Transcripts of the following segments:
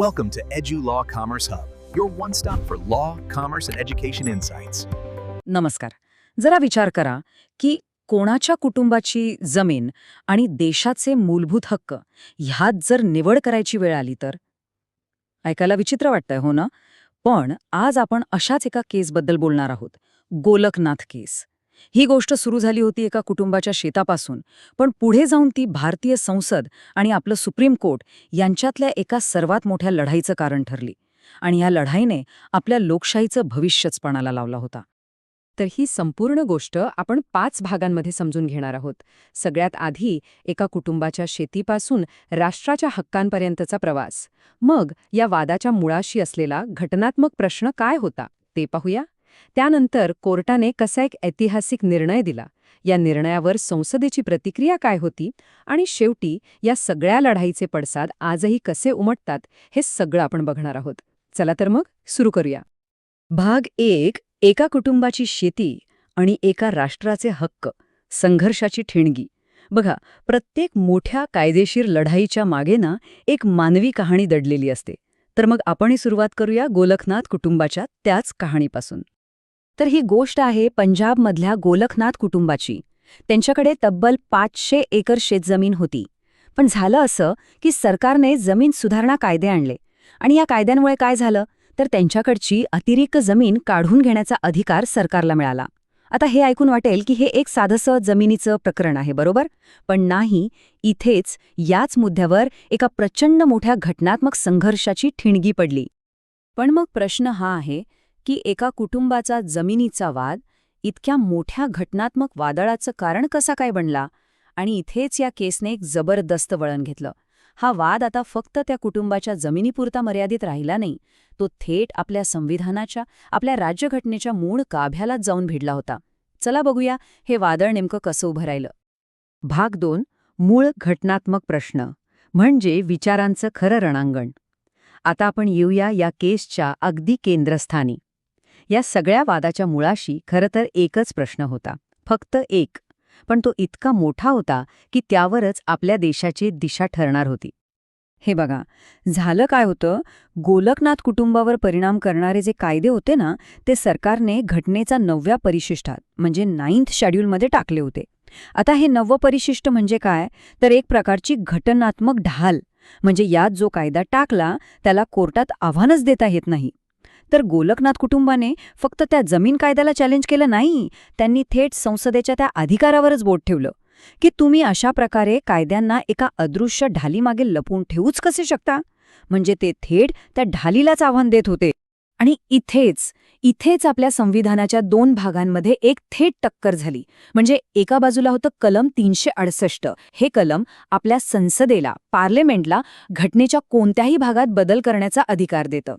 Welcome to Edu Law Commerce Hub, your one stop for law, commerce, and education insights. नमस्कार. जरा विचार करा की कोणाच्या कुटुंबाची जमीन आणि देशाचे मूलभूत हक्क ह्यात जर निवड करायची वेळ आली तर? ऐकायला विचित्र वाटतंय हो ना? पण आज आपण अशाच एका केसबद्दल बोलणार आहोत. गोलकनाथ केस ही गोष्ट सुरू झाली होती एका कुटुंबाच्या शेतापासून. पण पुढे जाऊन ती भारतीय संसद आणि आपलं सुप्रीम कोर्ट यांच्यातल्या एका सर्वात मोठ्या लढाईचं कारण ठरली. आणि या लढाईने आपल्या लोकशाहीचं भविष्यच पणाला लावला होता. तर ही संपूर्ण गोष्ट आपण पाच भागांमध्ये समजून घेणार आहोत. सगळ्यात आधी एका कुटुंबाच्या शेतीपासून राष्ट्राच्या हक्कांपर्यंतचा प्रवास. मग या वादाच्या मुळाशी असलेला घटनात्मक प्रश्न काय होता ते पाहूया. त्यानंतर कोर्टाने कसा एक ऐतिहासिक निर्णय दिला? या निर्णयावर संसदेची प्रतिक्रिया काय होती? आणि शेवटी या सगळ्या लढाईचे पडसाद आजही कसे उमटतात हे सगळं आपण बघणार आहोत. चला तर मग सुरू करूया. भाग एक एका कुटुंबाची शेती आणि एका राष्ट्राचे हक्क संघर्षाची ठिणगी. बघा प्रत्येक मोठ्या कायदेशीर लढाईच्या मागे ना एक मानवी कहाणी दडलेली असते. तर मग आपणही सुरुवात करूया गोलखनाथ कुटुंबाच्या त्याच कहाणीपासून. तर ही गोष्ट आहे पंजाबमधल्या गोलखनाथ कुटुंबाची. त्यांच्याकडे तब्बल पाचशे एकर शेतजमीन होती. पण झालं असं की सरकारने जमीन सुधारणा कायदे आणले. आणि या कायद्यांमुळे काय झालं? तर त्यांच्याकडची अतिरिक्त जमीन काढून घेण्याचा अधिकार सरकारला मिळाला. आता हे ऐकून वाटेल की हे एक साधंसं जमिनीचं प्रकरण आहे बरोबर? पण नाही इथेच याच मुद्द्यावर एका प्रचंड मोठ्या घटनात्मक संघर्षाची ठिणगी पडली. पण मग प्रश्न हा आहे की एका कुटुंबाचा जमिनीचा वाद इतक्या मोठ्या घटनात्मक वादळाचं कारण कसा काय बनला? आणि इथेच या केसने एक जबरदस्त वळण घेतलं. हा वाद आता फक्त त्या कुटुंबाच्या जमिनीपुरता मर्यादित राहिला नाही. तो थेट आपल्या संविधानाच्या आपल्या राज्यघटनेच्या मूळ गाभ्यालाच जाऊन भिडला होता. चला बघूया हे वादळ नेमकं कसं उभं राहिलं. भाग दोन मूळ घटनात्मक प्रश्न म्हणजे विचारांचं खरं रणांगण. आता आपण येऊया या केसच्या अगदी केंद्रस्थानी. या सगळ्या वादाच्या मुळाशी खरं तर एकच प्रश्न होता फक्त एक. पण तो इतका मोठा होता की त्यावरच आपल्या देशाची दिशा ठरणार होती. हे बघा झालं काय होतं? गोलकनाथ कुटुंबावर परिणाम करणारे जे कायदे होते ना ते सरकारने घटनेचा नवव्या परिशिष्टात म्हणजे नाईन्थ शेड्यूलमध्ये टाकले होते. आता हे नववं परिशिष्ट म्हणजे काय? तर एक प्रकारची घटनात्मक ढाल म्हणजे यात जो कायदा टाकला त्याला कोर्टात आव्हानच देता येत नाही. तर गोलकनाथ कुटुंबाने फक्त त्या जमीन कायद्याला चॅलेंज केलं नाही त्यांनी थेट संसदेच्या त्या अधिकारावरच बोट ठेवलं. की तुम्ही अशा प्रकारे कायद्यांना एका अदृश्य ढालीमागे लपून ठेवूच कसे शकता? म्हणजे ते थेट त्या ढालीलाच आव्हान देत होते. आणि इथेच इथेच आपल्या संविधानाच्या दोन भागांमध्ये एक थेट टक्कर झाली. म्हणजे एका बाजूला होतं कलम तीनशे अडसष्ट. हे कलम आपल्या संसदेला पार्लमेंटला घटनेच्या कोणत्याही भागात बदल करण्याचा अधिकार देतं.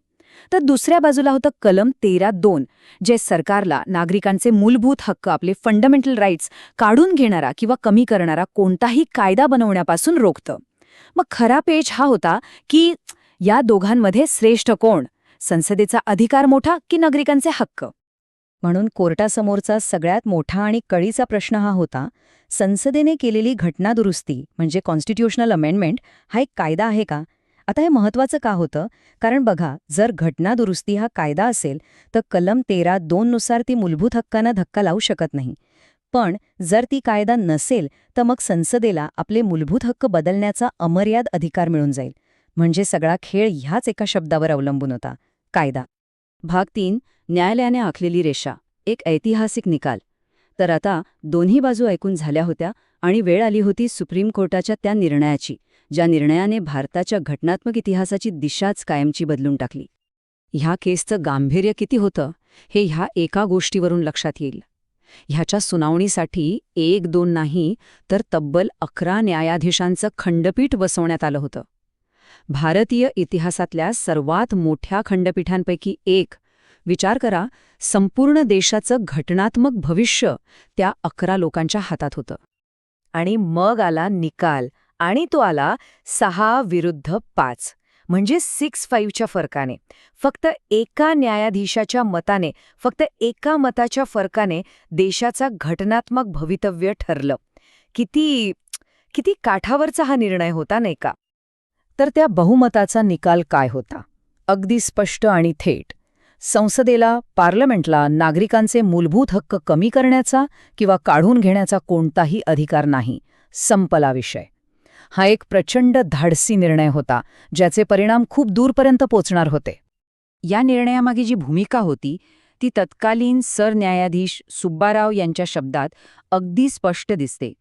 तर दुसऱ्या बाजूला होतं कलम तेरा दोन जे सरकारला नागरिकांचे मूलभूत हक्क आपले फंडामेंटल राईट्स काढून घेणारा किंवा कमी करणारा कोणताही कायदा बनवण्यापासून रोखतं. मग खरा पेज हा होता की या दोघांमध्ये श्रेष्ठ कोण? संसदेचा अधिकार मोठा की नागरिकांचे हक्क? म्हणून कोर्टासमोरचा सगळ्यात मोठा आणि कळीचा प्रश्न हा होता संसदेने केलेली घटनादुरुस्ती म्हणजे कॉन्स्टिट्युशनल अमेंडमेंट हा एक कायदा आहे का? आता हे महत्वाचं का होतं? कारण बघा जर घटना दुरुस्ती हा कायदा असेल तर कलम तेरा दोननुसार ती मूलभूत हक्कांना धक्का लावू शकत नाही. पण जर ती कायदा नसेल तर मग संसदेला आपले मूलभूत हक्क बदलण्याचा अमर्याद अधिकार मिळून जाईल. म्हणजे सगळा खेळ ह्याच एका शब्दावर अवलंबून होता. कायदा. भाग तीन. न्यायालयाने आखलेली रेषा. एक ऐतिहासिक निकाल. तर आता दोन्ही बाजू ऐकून झाल्या होत्या आणि वेळ आली होती सुप्रीम कोर्टाच्या त्या निर्णयाची. ज्या निर्णयाने भारताच्या घटनात्मक इतिहासाची दिशाच कायमची बदलून टाकली. ह्या केसचं गांभीर्य किती होतं हे ह्या एका गोष्टीवरून लक्षात येईल. ह्याच्या सुनावणीसाठी एक दोन नाही तर तब्बल अकरा न्यायाधीशांचं खंडपीठ बसवण्यात आलं होतं. भारतीय इतिहासातल्या सर्वात मोठ्या खंडपीठांपैकी एक. विचार करा संपूर्ण देशाचं घटनात्मक भविष्य त्या अकरा लोकांच्या हातात होतं. आणि मग आला निकाल. आणि तो आला सहा विरुद्ध पाच. म्हणजे सिक्स फाईव्हच्या फरकाने. फक्त एका न्यायाधीशाच्या मताने फक्त एका मताच्या फरकाने देशाचा घटनात्मक भवितव्य ठरलं. किती किती काठावरचा हा निर्णय होता नाही का? तर त्या बहुमताचा निकाल काय होता? अगदी स्पष्ट आणि थेट. संसदेला पार्लमेंटला नागरिकांचे मूलभूत हक्क कमी करण्याचा किंवा काढून घेण्याचा कोणताही अधिकार नाही. संपला विषय. हा एक प्रचंड धाडसी निर्णय होता ज्याचे परिणाम खूप दूरपर्यंत पोचणार होते. या निर्णयामागे जी भूमिका होती ती तत्कालीन सरन्यायाधीश सुब्बाराव यांच्या शब्दात अगदी स्पष्ट दिसते.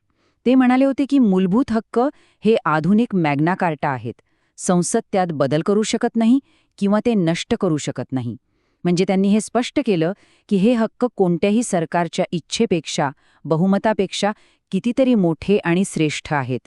ते म्हणाले होते की मूलभूत हक्क हे आधुनिक मॅग्ना कार्टा आहेत. संसद त्यात बदल करू शकत नाही किंवा ते नष्ट करू शकत नाही. म्हणजे त्यांनी हे स्पष्ट केलं की हे हक्क कोणत्याही सरकारच्या इच्छेपेक्षा बहुमतापेक्षा कितीतरी मोठे आणि श्रेष्ठ आहेत.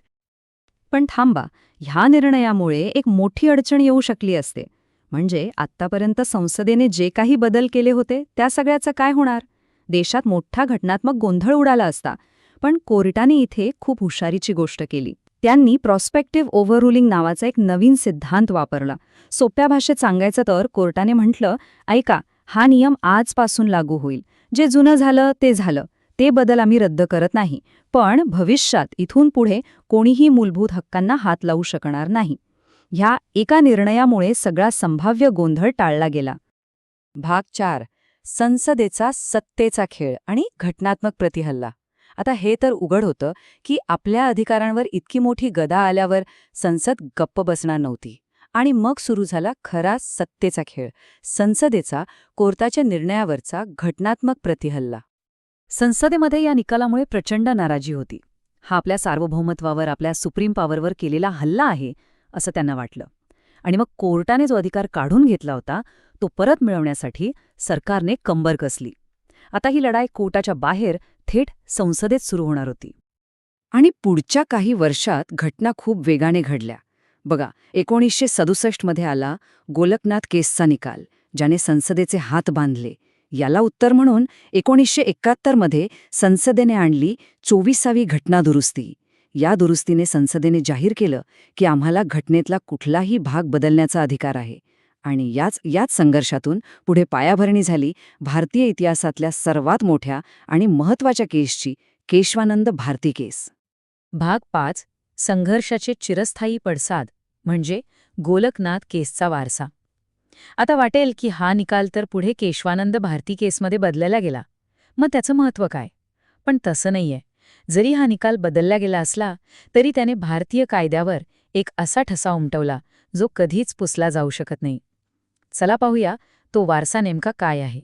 पण थांबा ह्या निर्णयामुळे एक मोठी अडचण येऊ शकली असते. म्हणजे आत्तापर्यंत संसदेने जे काही बदल केले होते त्या सगळ्याचं काय होणार? देशात मोठा घटनात्मक गोंधळ उडाला असता पण कोर्टाने इथे खूप हुशारीची गोष्ट केली. त्यांनी प्रॉस्पेक्टिव्ह ओव्हररुलिंग नावाचा एक नवीन सिद्धांत वापरला. सोप्या भाषेत सांगायचं तर कोर्टाने म्हटलं ऐका हा नियम आजपासून लागू होईल. जे जुनं झालं ते झालं. ते बदल आम्ही रद्द करत नाही. पण भविष्यात इथून पुढे कोणीही मूलभूत हक्कांना हात लावू शकणार नाही. ह्या एका निर्णयामुळे सगळा संभाव्य गोंधळ टाळला गेला. भाग चार. संसदेचा सत्तेचा खेळ आणि घटनात्मक प्रतिहल्ला. आता हे तर उघड होतं की आपल्या अधिकारांवर इतकी मोठी गदा आल्यावर संसद गप्प बसणार नव्हती. आणि मग सुरू झाला खरा सत्तेचा खेळ. संसदेचा कोर्टाच्या निर्णयावरचा घटनात्मक प्रतिहल्ला. संसदेमध्ये या निकालामुळे प्रचंड नाराजी होती. हा आपल्या सार्वभौमत्वावर आपल्या सुप्रीम पॉवरवर केलेला हल्ला आहे असं त्यांना वाटलं. आणि मग कोर्टाने जो अधिकार काढून घेतला होता तो परत मिळवण्यासाठी सरकारने कंबर कसली. आता ही लढाई कोर्टाच्या बाहेर थेट संसदेत सुरू होणार होती. आणि पुढच्या काही वर्षात घटना खूप वेगाने घडल्या. बघा एकोणीसशे सदुसष्टमध्ये आला गोलकनाथ केसचा निकाल ज्याने संसदेचे हात बांधले. याला उत्तर म्हणून एकोणीसशे एकाहत्तरमध्ये संसदेने आणली चोवीसावी घटना दुरुस्ती. या दुरुस्तीने संसदेने जाहीर केलं की आम्हाला घटनेतला कुठलाही भाग बदलण्याचा अधिकार आहे. आणि याच याच संघर्षातून पुढे पायाभरणी झाली भारतीय इतिहासातल्या सर्वात मोठ्या आणि महत्त्वाच्या केसची केशवानंद भारती केस. भाग पाच संघर्षाचे चिरस्थायी पडसाद म्हणजे गोलकनाथ केसचा वारसा. आता वाटेल की हा निकाल तर पुढे केशवानंद भारती केसमध्ये बदलला गेला. मग त्याचं महत्त्व काय? पण तसं नाहीये. जरी हा निकाल बदलला गेला असला तरी त्याने भारतीय कायद्यावर एक असा ठसा उमटवला जो कधीच पुसला जाऊ शकत नाही. चला पाहूया तो वारसा नेमका काय आहे?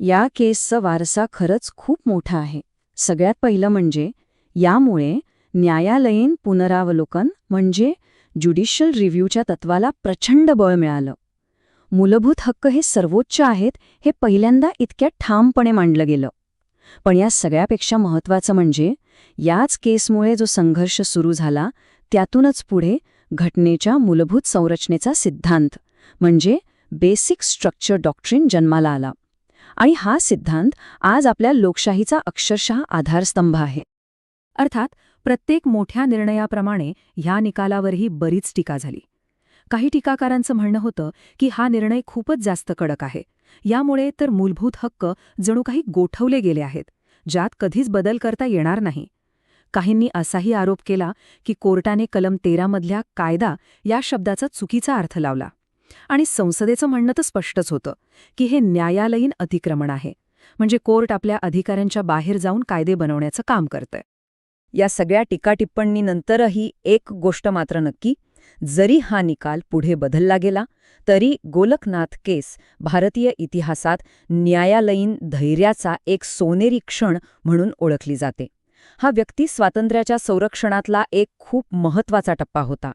या केसचा वारसा खरंच खूप मोठा आहे. सगळ्यात पहिलं म्हणजे यामुळे न्यायालयीन पुनरावलोकन म्हणजे ज्युडिशियल रिव्ह्यूच्या तत्वाला प्रचंड बळ मिळालं. मूलभूत हक्क हे सर्वोच्च आहेत हे पहिल्यांदा इतक्या ठामपणे मांडलं गेलं. पण या सगळ्यापेक्षा महत्त्वाचं म्हणजे याच केसमुळे जो संघर्ष सुरू झाला त्यातूनच पुढे घटनेच्या मूलभूत संरचनेचा सिद्धांत म्हणजे बेसिक स्ट्रक्चर डॉक्ट्रिन जन्माला आला. आणि हा सिद्धांत आज आपल्या लोकशाहीचा अक्षरशः आधारस्तंभ आहे. अर्थात प्रत्येक मोठ्या निर्णयाप्रमाणे ह्या निकालावरही बरीच टीका झाली. काही टीकाकारांचं म्हणणं होतं की हा निर्णय खूपच जास्त कडक आहे. यामुळे तर मूलभूत हक्क जणू काही गोठवले गेले आहेत ज्यात कधीच बदल करता येणार नाही. काहींनी असाही आरोप केला की कोर्टाने कलम तेरामधल्या कायदा या शब्दाचा चुकीचा अर्थ लावला. आणि संसदेचं म्हणणं तर स्पष्टच होतं की हे न्यायालयीन अतिक्रमण आहे. म्हणजे कोर्ट आपल्या अधिकाऱ्यांच्या बाहेर जाऊन कायदे बनवण्याचं काम करतंय. या सगळ्या टीकाटिप्पणीनंतरही एक गोष्ट मात्र नक्की जरी हा निकाल पुढे बदलला गेला तरी गोलकनाथ केस भारतीय इतिहासात न्यायालयीन धैर्याचा एक सोनेरी क्षण म्हणून ओळखली जाते. हा व्यक्ती स्वातंत्र्याच्या संरक्षणातला एक खूप महत्त्वाचा टप्पा होता.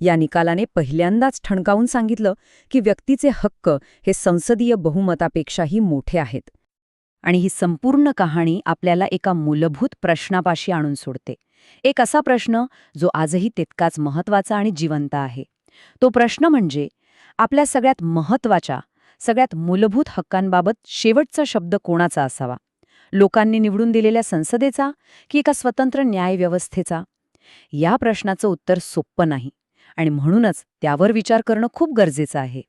या निकालाने पहिल्यांदाच ठणकावून सांगितलं की व्यक्तीचे हक्क हे संसदीय बहुमतापेक्षाही मोठे आहेत. आणि ही संपूर्ण कहाणी आपल्याला एका मूलभूत प्रश्नापाशी आणून सोडते. एक असा प्रश्न जो आजही तितकाच महत्त्वाचा आणि जिवंत आहे. तो प्रश्न म्हणजे आपल्या सगळ्यात महत्त्वाच्या सगळ्यात मूलभूत हक्कांबाबत शेवटचा शब्द कोणाचा असावा? लोकांनी निवडून दिलेल्या संसदेचा की एका स्वतंत्र न्यायव्यवस्थेचा या प्रश्नाचं उत्तर सोप्पं नाही आणि म्हणूनच त्यावर विचार करणं खूप गरजेचं आहे.